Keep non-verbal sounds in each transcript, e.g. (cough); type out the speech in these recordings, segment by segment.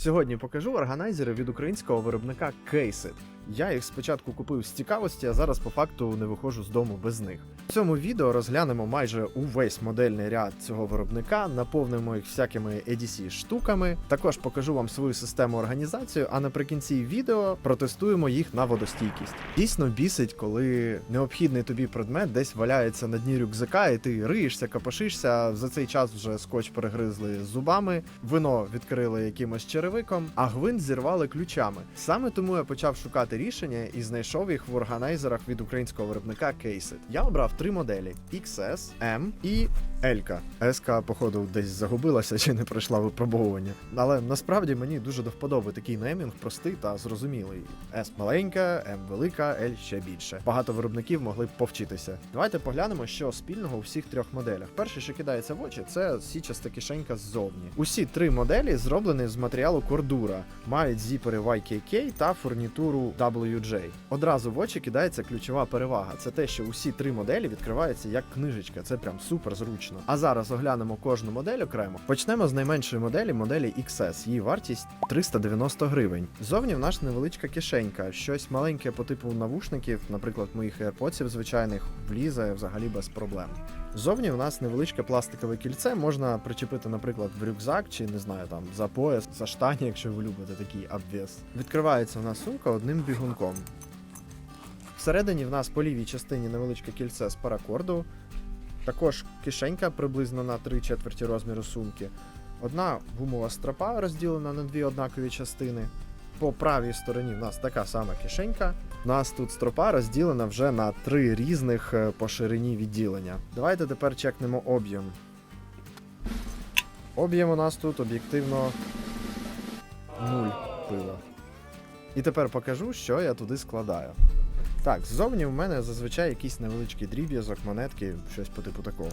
Сьогодні покажу органайзери від українського виробника Кейсит. Я їх спочатку купив з цікавості, а зараз по факту не виходжу з дому без них. В цьому відео розглянемо майже увесь модельний ряд цього виробника, наповнимо їх всякими EDC штуками. Також покажу вам свою систему організацію, а наприкінці відео протестуємо їх на водостійкість. Дійсно бісить, коли необхідний тобі предмет десь валяється на дні рюкзака, і ти риєшся, капошишся. За цей час вже скотч перегризли зубами, вино відкрили якимось черевиком, а гвинт зірвали ключами. Саме тому я почав шукати рішення і знайшов їх в органайзерах від українського виробника Кейсит. Я обрав три моделі: XS, M і Елька. Еска, походу, десь загубилася чи не пройшла випробовування. Але насправді мені дуже до вподоби такий неймінг простий та зрозумілий. S маленька, M велика, L ще більше. Багато виробників могли б повчитися. Давайте поглянемо, що спільного у всіх трьох моделях. Перше, що кидається в очі, це січаста кишенька ззовні. Усі три моделі зроблені з матеріалу кордура, мають зіпери YKK та фурнітуру WJ. Одразу в очі кидається ключова перевага. Це те, що усі три моделі відкриваються як книжечка. Це прям супер зручно. А зараз оглянемо кожну модель окремо. Почнемо з найменшої моделі, моделі XS. Її вартість 390 гривень. Зовні в нас невеличка кишенька, щось маленьке по типу навушників, наприклад, моїх AirPods звичайних, влізе взагалі без проблем. Зовні в нас невеличке пластикове кільце, можна причепити, наприклад, в рюкзак чи не знаю там за пояс, за штані, якщо ви любите такий обвес. Відкривається в нас сумка одним бігунком. Всередині в нас по лівій частині невеличке кільце з паракорду, також кишенька приблизно на 3 четверті розміру сумки. Одна гумова стропа розділена на дві однакові частини. По правій стороні в нас така сама кишенька. У нас тут стропа розділена вже на три різних е, по ширині відділення. Давайте тепер чекнемо об'єм. Об'єм у нас тут об'єктивно 0 пива. І тепер покажу, що я туди складаю. Так, ззовні в мене зазвичай якийсь невеличкий дріб'язок, монетки, щось по типу такого.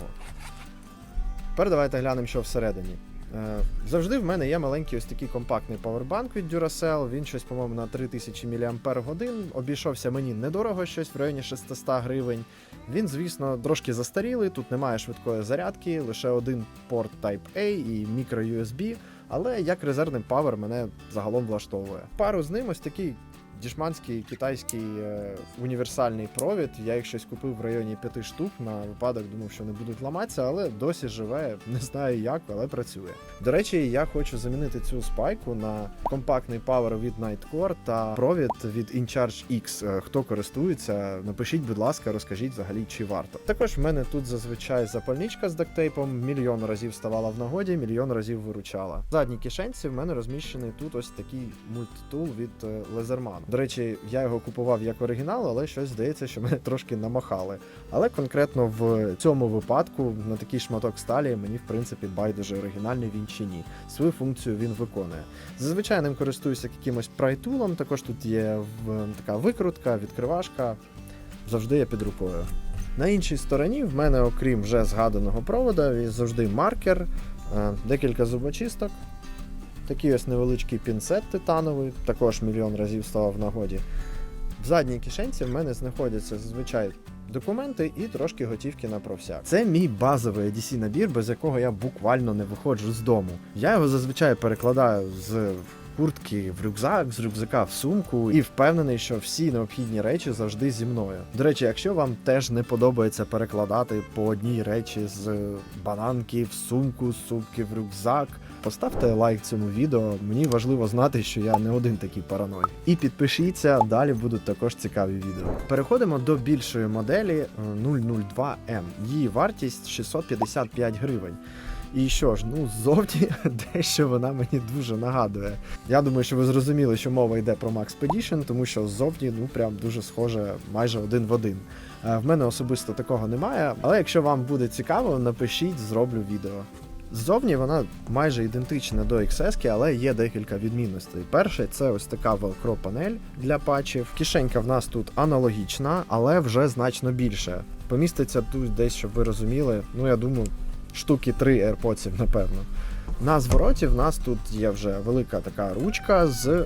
Тепер давайте глянемо, що всередині. Е, завжди в мене є маленький ось такий компактний павербанк від Duracell. Він щось, по-моєму, на 3000 мАч. Обійшовся мені недорого, щось в районі 600 гривень. Він, звісно, трошки застарілий, тут немає швидкої зарядки, лише один порт Type-A і мікро USB, але як резервний павер мене загалом влаштовує. Пару з ним ось такий дішманський китайський е, універсальний провід. Я їх щось купив в районі 5 штук на випадок, думав, що не будуть ламатися, але досі живе. Не знаю як, але працює. До речі, я хочу замінити цю спайку на компактний павер від Nightcore та провід від InCharge X. Е, Хто користується, напишіть, будь ласка, розкажіть взагалі, чи варто. Також в мене тут зазвичай запальничка з дактейпом, мільйон разів ставала в нагоді, мільйон разів виручала. В задній кишенці в мене розміщений тут ось такий мультитул від Laserman. До речі, я його купував як оригінал, але щось здається, що (laughs) мене трошки намахали. Але конкретно в цьому випадку на такий шматок сталі мені в принципі байдуже оригінальний він чи ні. Свою функцію він виконує. Зазвичай ним користуюся якимось прайтулом. Також тут є така викрутка, відкривашка. Завжди я під рукою. На іншій стороні в мене, окрім вже згаданого провода, завжди маркер, е, декілька зубочисток. Такий ось невеличкий пінцет титановий, також мільйон разів ставав в нагоді. В задній кишенці в мене знаходяться зазвичай документи і трошки готівки на провсяк. Це мій базовий ADC набір, без якого я буквально не виходжу з дому. Я його зазвичай перекладаю з куртки в рюкзак, з рюкзака в сумку, і впевнений, що всі необхідні речі завжди зі мною. До речі, якщо вам теж не подобається перекладати по одній речі з бананки в сумку, з сумки в рюкзак. Поставте лайк цьому відео. Мені важливо знати, що я не один такий параной. І підпишіться, далі будуть також цікаві відео. Переходимо до більшої моделі е, 002M. Її вартість 655 гривень. І що ж, ну ззовні (laughs) дещо вона мені дуже нагадує. Я думаю, що ви зрозуміли, що мова йде про Max Expedition, тому що ззовні ну прям дуже схоже майже один в один. Е, В мене особисто такого немає, але якщо вам буде цікаво, напишіть, зроблю відео. Ззовні вона майже ідентична до XS, але є декілька відмінностей. Перше, це ось така velcro панель для патчів. Кишенька в нас тут аналогічна, але вже значно більше. Поміститься тут десь, щоб ви розуміли. Ну я думаю, штуки 3 AirPods, напевно. На звороті в нас тут є вже велика така ручка з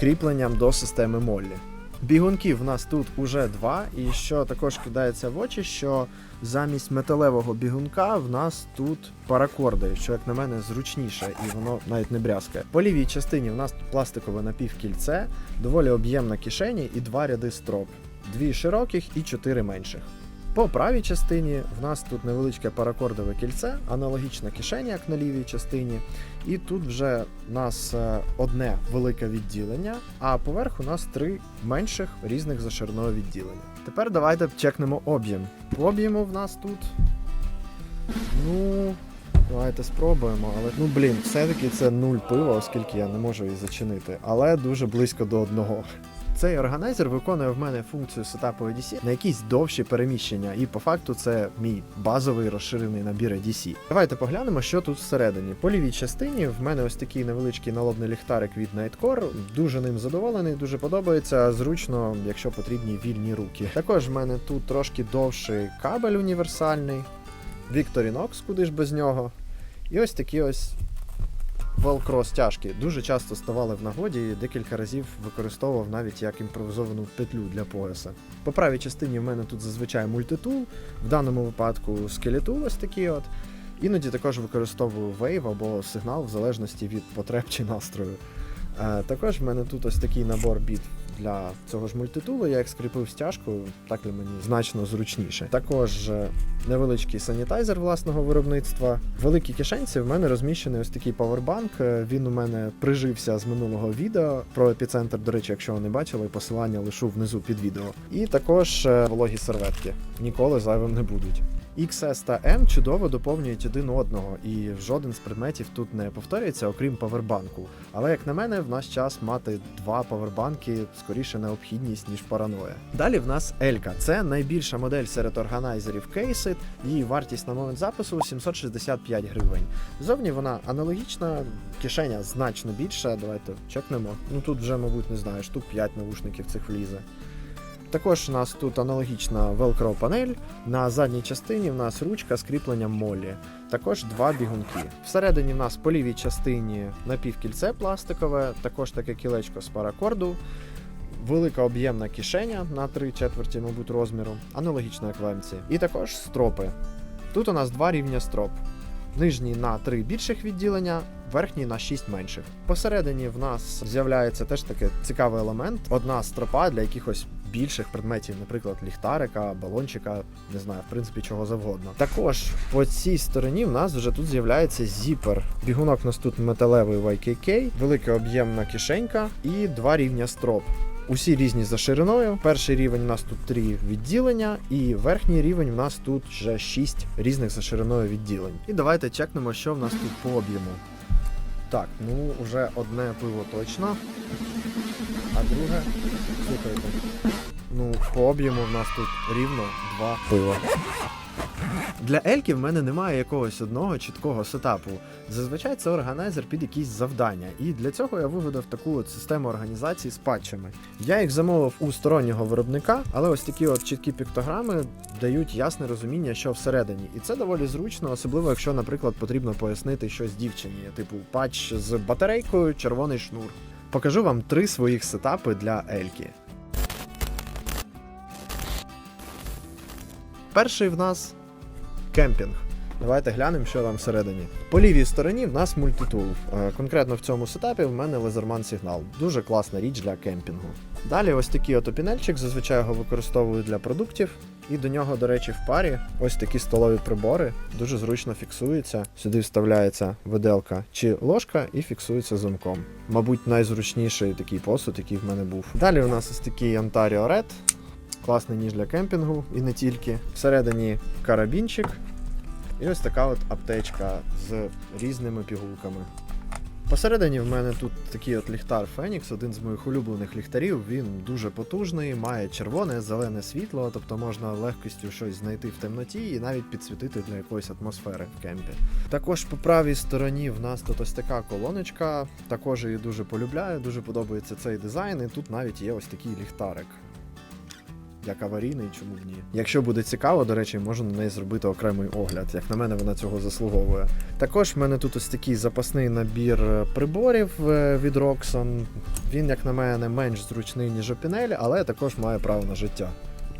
кріпленням до системи Моллі. Бігунків в нас тут уже два, і що також кидається в очі, що замість металевого бігунка в нас тут паракорди, що, як на мене, зручніше, і воно навіть не брязкає. По лівій частині в нас тут пластикове напівкільце, доволі об'ємна кишені і два ряди строп. Дві широких і чотири менших. По правій частині в нас тут невеличке паракордове кільце, аналогічна кишеня, як на лівій частині. І тут вже у нас е, одне велике відділення, а поверх у нас три менших різних за шириною відділення. Тепер давайте чекнемо об'єм. Об'єму в нас тут. Ну. Давайте спробуємо, але ну блін, все-таки це нуль пива, оскільки я не можу її зачинити, але дуже близько до одного. Цей органайзер виконує в мене функцію сетапу EDC на якісь довші переміщення, і по факту це мій базовий розширений набір EDC. Давайте поглянемо, що тут всередині. По лівій частині в мене ось такий невеличкий налобний ліхтарик від Nightcore. Дуже ним задоволений, дуже подобається. Зручно, якщо потрібні вільні руки. Також в мене тут трошки довший кабель універсальний. Victorinox, куди ж без нього. І ось такі ось велкро стяжки дуже часто ставали в нагоді і декілька разів використовував навіть як імпровізовану петлю для пояса. По правій частині в мене тут зазвичай мультитул, в даному випадку скелетул ось такий от. Іноді також використовую вейв або сигнал в залежності від потреб чи настрою. Е, також в мене тут ось такий набор біт для цього ж мультитулу. Я як скріпив стяжку, так і мені значно зручніше. Також е, невеличкий санітайзер власного виробництва. В великій кишенці в мене розміщений ось такий павербанк. Е, Він у мене прижився з минулого відео про епіцентр. До речі, якщо ви не бачили, посилання лишу внизу під відео. І також е, вологі серветки. Ніколи зайвим не будуть. XS та M чудово доповнюють один одного, і жоден з предметів тут не повторюється, окрім павербанку. Але як на мене, в наш час мати два павербанки скоріше необхідність, ніж параноя. Далі в нас Елька. Це найбільша модель серед органайзерів Кейсит. Її вартість на момент запису 765 гривень. Зовні вона аналогічна, кишеня значно більша. Давайте чекнемо. Ну тут вже, мабуть, не знаю, штук 5 навушників цих влізе. Також у нас тут аналогічна велкро панель. На задній частині в нас ручка з кріпленням молі. Також два бігунки. Всередині в нас по лівій частині напівкільце пластикове, також таке кілечко з паракорду. Велика об'ємна кишеня на 3 четверті, мабуть, розміру, аналогічно як в Емці. І також стропи. Тут у нас два рівня строп. Нижній на 3 більших відділення, верхній на 6 менших. Посередині в нас з'являється теж таке цікавий елемент. Одна стропа для якихось більших предметів, наприклад, ліхтарика, балончика, не знаю, в принципі, чого завгодно. Також по цій стороні в нас вже тут з'являється зіпер. Бігунок у нас тут металевий YKK, велика об'ємна кишенька і два рівня строп. Усі різні за шириною. Перший рівень у нас тут три відділення, і верхній рівень у нас тут вже шість різних за шириною відділень. І давайте чекнемо, що в нас тут по об'єму. Так, ну вже одне пиво точно. А друге, слухайте. Ну, по об'єму в нас тут рівно два пива. Для Ельки в мене немає якогось одного чіткого сетапу. Зазвичай це органайзер під якісь завдання, і для цього я вигадав таку от систему організації з патчами. Я їх замовив у стороннього виробника, але ось такі от чіткі піктограми дають ясне розуміння, що всередині. І це доволі зручно, особливо якщо, наприклад, потрібно пояснити щось дівчині, типу патч з батарейкою, червоний шнур. Покажу вам три своїх сетапи для Ельки. Перший в нас кемпінг. Давайте глянемо, що там всередині. По лівій стороні в нас мультитул. Е, Конкретно в цьому сетапі в мене лазерман сигнал. Дуже класна річ для кемпінгу. Далі ось такий от зазвичай його використовую для продуктів. І до нього, до речі, в парі ось такі столові прибори. Дуже зручно фіксуються. Сюди вставляється виделка чи ложка і фіксується замком. Мабуть, найзручніший такий посуд, який в мене був. Далі у нас ось такий Ontario Red. Класний ніж для кемпінгу і не тільки. Всередині карабінчик. І ось така от аптечка з різними пігулками. Посередині в мене тут такий от ліхтар Фенікс, один з моїх улюблених ліхтарів. Він дуже потужний, має червоне, зелене світло, тобто можна легкістю щось знайти в темноті і навіть підсвітити для якоїсь атмосфери в кемпі. Також по правій стороні в нас тут ось така колоночка. Також її дуже полюбляю, дуже подобається цей дизайн. І тут навіть є ось такий ліхтарик як аварійний, чому б ні. Якщо буде цікаво, до речі, можу на неї зробити окремий огляд. Як на мене, вона цього заслуговує. Також в мене тут ось такий запасний набір е, приборів е, від Roxxon. Він, як на мене, менш зручний, ніж Opinel, але також має право на життя.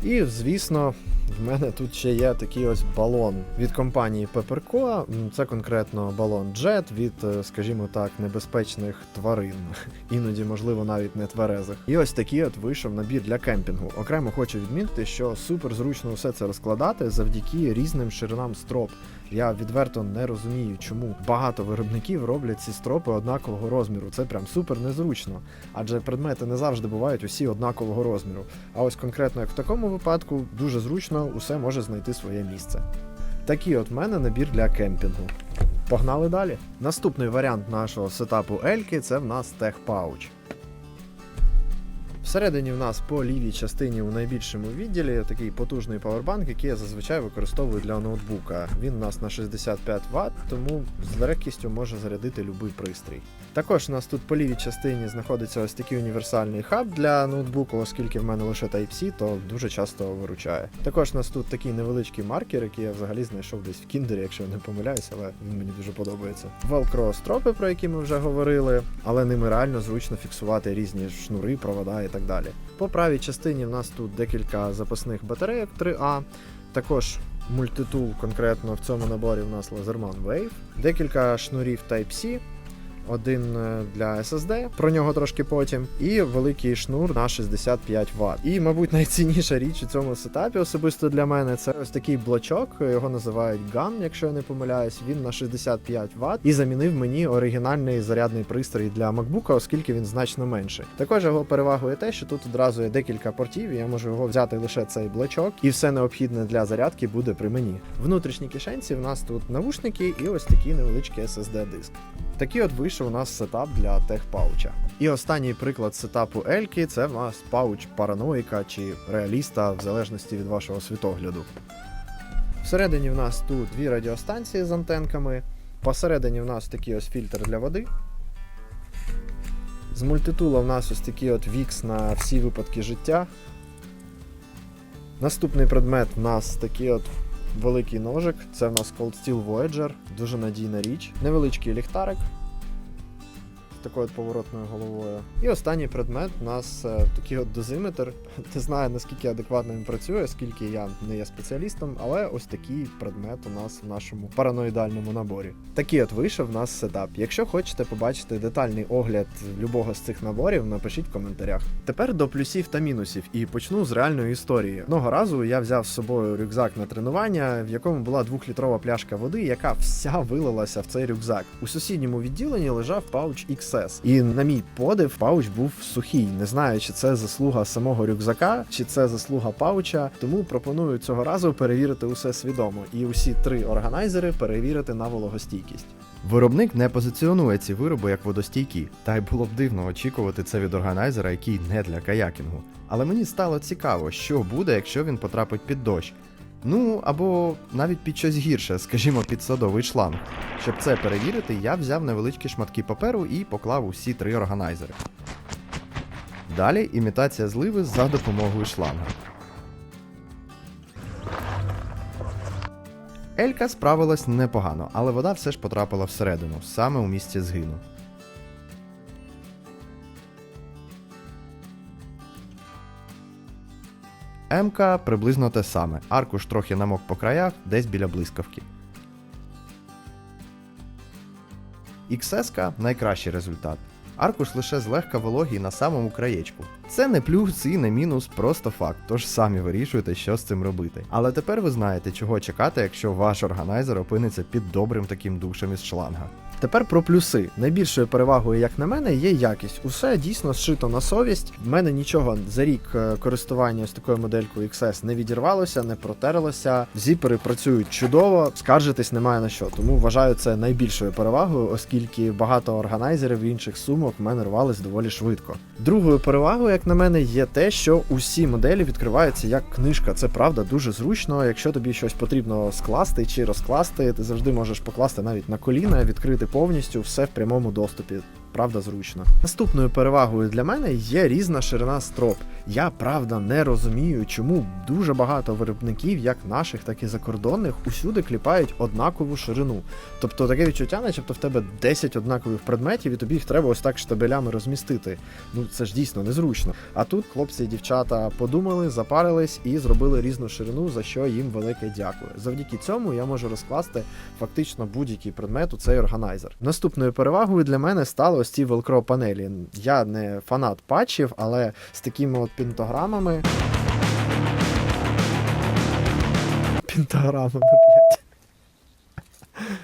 І, звісно, в мене тут ще є такий ось балон від компанії Pepperco. Це конкретно балон Jet від, е, скажімо так, небезпечних тварин, (laughs) іноді, можливо, навіть не тверезих. І ось такий от вийшов набір для кемпінгу. Окремо хочу відмітити, що супер зручно все це розкладати завдяки різним ширинам строп. Я відверто не розумію, чому багато виробників роблять ці стропи однакового розміру. Це прям супер незручно, адже предмети не завжди бувають усі однакового розміру. А ось конкретно як в такому випадку, дуже зручно усе може знайти своє місце. Такий от в мене набір для кемпінгу. Погнали далі. Наступний варіант нашого сетапу Ельки це в нас Pouch. Всередині в нас по лівій частині у найбільшому відділі такий потужний павербанк, який я зазвичай використовую для ноутбука. Він у нас на 65 Вт, тому з легкістю може зарядити будь-який пристрій. Також у нас тут по лівій частині знаходиться ось такий універсальний хаб для ноутбуку, оскільки в мене лише Type-C, то дуже часто виручає. Також у нас тут такий невеличкий маркер, який я взагалі знайшов десь в кіндері, якщо не помиляюсь, але він мені дуже подобається. Velcro стропи, про які ми вже говорили, але ними реально зручно фіксувати різні шнури, провода і так далі. По правій частині в нас тут декілька запасних батарейок 3А. Також мультитул конкретно в цьому наборі в нас Laserman Wave, декілька шнурів Type-C, один е, для SSD, про нього трошки потім, і великий шнур на 65 Вт. І, мабуть, (laughs) найцінніша річ у цьому сетапі, особисто для мене, це ось такий блочок, його називають GAN, якщо я не помиляюсь. Він на 65 Вт і замінив мені оригінальний зарядний пристрій для MacBook, оскільки він значно менший. Також його перевагою те, що тут одразу є декілька портів, і я можу його взяти лише цей блочок, і все необхідне для зарядки буде при мені. Внутрішній кишенці в нас тут навушники і ось такий невеличкий SSD-диск. Такий от вийшов у нас сетап для техпауча. І останній приклад сетапу Ельки це в нас пауч параноїка чи реаліста, в залежності від вашого світогляду. Всередині в нас тут дві радіостанції з антенками. Посередині в нас такий ось фільтр для води. З мультитула в нас ось такий от вікс на всі випадки життя. Наступний предмет в нас такий от великий ножик. Це в нас Cold Steel Voyager, дуже надійна річ. Невеличкий ліхтарик такою от поворотною головою. І останній предмет у нас е, такий от дозиметр. (laughs) Не знаю наскільки адекватно він працює, оскільки я не є спеціалістом, але ось такий предмет у нас в нашому параноїдальному наборі. Такий от вийшов в нас сетап. Якщо хочете побачити детальний огляд любого з цих наборів, напишіть в коментарях. Тепер до плюсів та мінусів, і почну з реальної історії. Одного разу я взяв з собою рюкзак на тренування, в якому була двохлітрова пляшка води, яка вся вилилася в цей рюкзак. У сусідньому відділенні лежав пауч XS. І на мій подив, пауч був сухий. Не знаю, чи це заслуга самого рюкзака, чи це заслуга пауча. Тому пропоную цього разу перевірити усе свідомо і усі три органайзери перевірити на вологостійкість. Виробник не позиціонує ці вироби як водостійкі, та й було б дивно очікувати це від органайзера, який не для каякінгу. Але мені стало цікаво, що буде, якщо він потрапить під дощ. Ну або навіть під щось гірше, скажімо, під садовий шланг. Щоб це перевірити, я взяв невеличкі шматки паперу і поклав усі три органайзери. Далі імітація зливи за допомогою шланга. Елька справилась непогано, але вода все ж потрапила всередину, саме у місці згину. МК приблизно те саме. Аркуш трохи намок по краях, десь біля блискавки. XS найкращий результат. Аркуш лише злегка вологий на самому краєчку. Це не плюс і не мінус, просто факт, тож самі вирішуєте, що з цим робити. Але тепер ви знаєте, чого чекати, якщо ваш органайзер опиниться під добрим таким душем із шланга. Тепер про плюси. Найбільшою перевагою, як на мене, є якість. Усе дійсно зшито на совість. В мене нічого за рік е, користування з такою моделькою XS не відірвалося, не протерлося. Зіпери працюють чудово, скаржитись немає на що. Тому вважаю це найбільшою перевагою, оскільки багато органайзерів інших сумок в мене рвались доволі швидко. Другою перевагою, як на мене, є те, що усі моделі відкриваються як книжка. Це правда дуже зручно. Якщо тобі щось потрібно скласти чи розкласти, ти завжди можеш покласти навіть на коліна, відкрити повністю все в прямому доступі. Правда зручно. Наступною перевагою для мене є різна ширина строп. Я правда не розумію, чому дуже багато виробників, як наших, так і закордонних, усюди кліпають однакову ширину. Тобто таке відчуття, начебто в тебе 10 однакових предметів, і тобі їх треба ось так штабелями розмістити. Ну це ж дійсно незручно. А тут хлопці і дівчата подумали, запарились і зробили різну ширину, за що їм велике дякую. Завдяки цьому я можу розкласти фактично будь-який предмет у цей органайзер. Наступною перевагою для мене стали ось ці велкро панелі. Я не фанат патчів, але з такими от пінтограмами. Пінтограмами, блядь.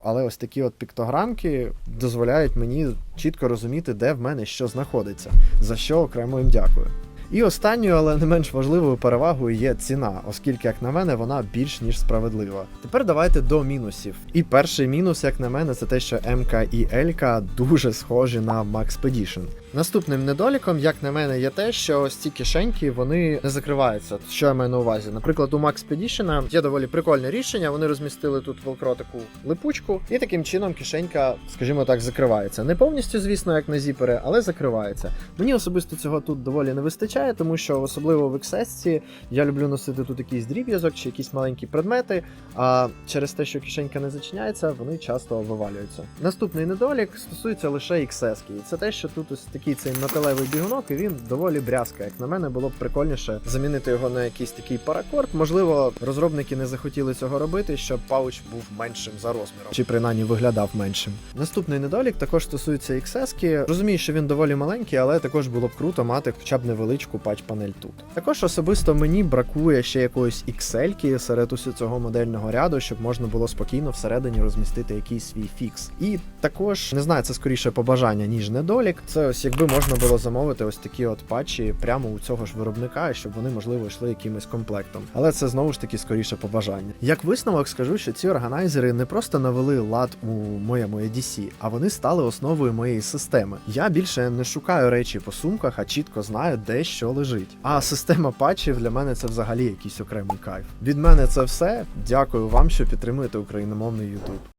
Але ось такі от піктограмки дозволяють мені чітко розуміти, де в мене що знаходиться, за що окремо їм дякую. І останньою, але не менш важливою перевагою є ціна, оскільки, як на мене, вона більш ніж справедлива. Тепер давайте до мінусів. І перший мінус, як на мене, це те, що МК і ЛК дуже схожі на Maxpedition. Наступним недоліком, як на мене, є те, що ось ці кишеньки вони не закриваються. Що я маю на увазі? Наприклад, у Maxpedition є доволі прикольне рішення. Вони розмістили тут велкро таку липучку, і таким чином кишенька, скажімо так, закривається. Не повністю, звісно, як на зіпери, але закривається. Мені особисто цього тут доволі не вистачає, тому що особливо в XS я люблю носити тут якийсь дріб'язок чи якісь маленькі предмети. А через те, що кишенька не зачиняється, вони часто вивалюються. Наступний недолік стосується лише XS, і це те, що тут ось такий цей металевий бігунок, і він доволі брязка. Як на мене, було б прикольніше замінити його на якийсь такий паракорд. Можливо, розробники не захотіли цього робити, щоб пауч був меншим за розміром, чи принаймні виглядав меншим. Наступний недолік також стосується XS. Розумію, що він доволі маленький, але також було б круто мати хоча б невеличку патч-панель тут. Також особисто мені бракує ще якоїсь XL серед усього цього модельного ряду, щоб можна було спокійно всередині розмістити якийсь свій фікс. І також не знаю, це скоріше побажання, ніж недолік. Це якби можна було замовити ось такі от патчі прямо у цього ж виробника, щоб вони можливо йшли якимось комплектом. Але це знову ж таки скоріше побажання. Як висновок скажу, що ці органайзери не просто навели лад у моєму EDC, а вони стали основою моєї системи. Я більше не шукаю речі по сумках, а чітко знаю, де що лежить. А система патчів для мене це взагалі якийсь окремий кайф. Від мене це все. Дякую вам, що підтримуєте україномовний YouTube.